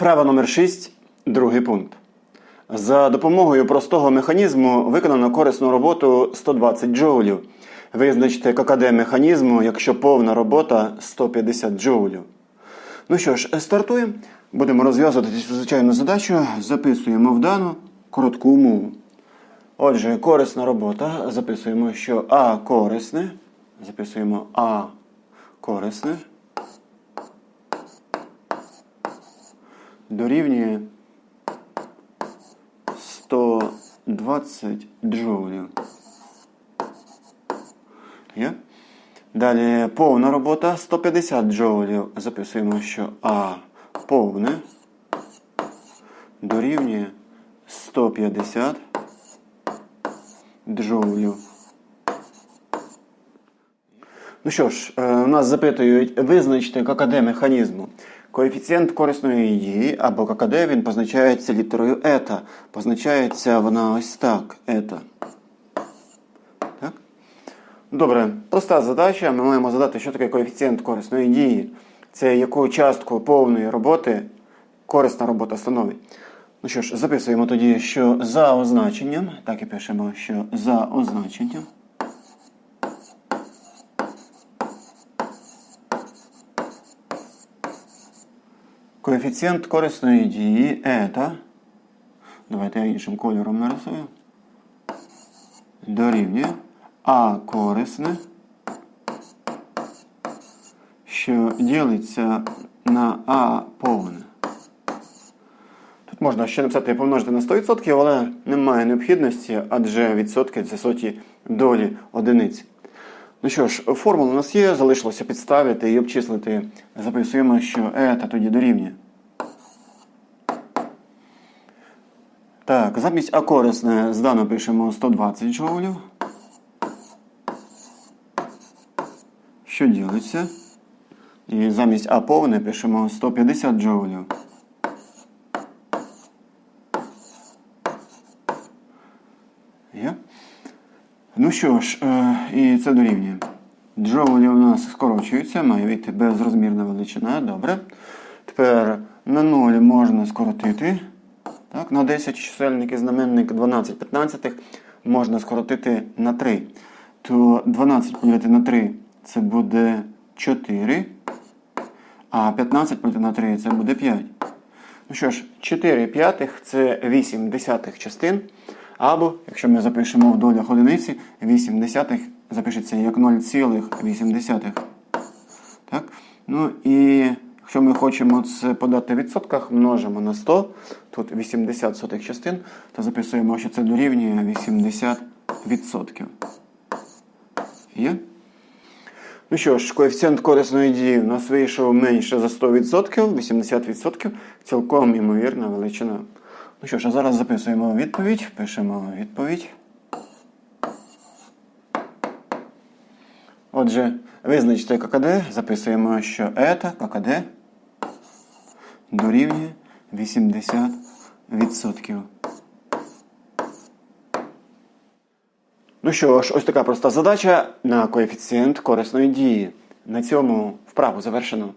Вправа номер 6, другий пункт. За допомогою простого механізму виконано корисну роботу 120 джоулів. Визначте ККД механізму, якщо повна робота 150 джоулів. Ну що ж, стартуємо. Будемо розв'язувати цю звичайну задачу. Записуємо в дану коротку умову. Отже, корисна робота. Записуємо, що А корисне. Записуємо А корисне. Дорівнює 120 джоулів. Є? Далі повна робота 150 джоулів. Записуємо, що А повне дорівнює 150 джоулів. Ну що ж, е, у нас запитують визначити ККД механізму. Коефіцієнт корисної дії або ККД він позначається літерою ета. Позначається вона ось так. Ета. Так? Добре, проста задача. Ми маємо задати, що таке коефіцієнт корисної дії. Це яку частку повної роботи корисна робота становить. Ну що ж, записуємо тоді, що за означенням, так і пишемо, що за означенням. Коефіцієнт корисної дії ета. Давайте я іншим кольором нарисую. Дорівнює А корисне, що ділиться на А повне. Тут можна ще написати помножити на 100%, але немає необхідності, адже відсотки це соті долі одиниці. Ну що ж, формула у нас є, залишилося підставити і обчислити. Записуємо, що ета тоді дорівнює. Так, замість А корисне здано пишемо 120 джоулів. Що ділиться? І замість А повне пишемо 150 джоулів. Є? Ну що ж, е, і це дорівнює. Джоулі у нас скорочуються, має вийти безрозмірна величина. Добре. Тепер на 0 можна скоротити. Так, На 10 чисельник і знаменник 12 15 можна скоротити на 3. То 12 поділити на 3 це буде 4. А 15 поділити на 3 це буде 5. Ну що ж, 4 п'ятих це 8 десятих частин. Або, якщо ми запишемо в долях одиниці, 8 десятих запишеться як 0,8. Так? Ну і якщо ми хочемо це подати в відсотках, множимо на 100, тут 80 сотих частин, то записуємо, що це дорівнює 80 відсотків. Є? Ну що ж, коефіцієнт корисної дії у нас вийшов менше за 100%, 80% цілком імовірна величина. Ну що ж, а зараз записуємо відповідь, пишемо відповідь. Отже, визначте ККД, записуємо, що ета ККД дорівнює 80%. Ну що ж, ось така проста задача на коефіцієнт корисної дії. На цьому вправу завершено.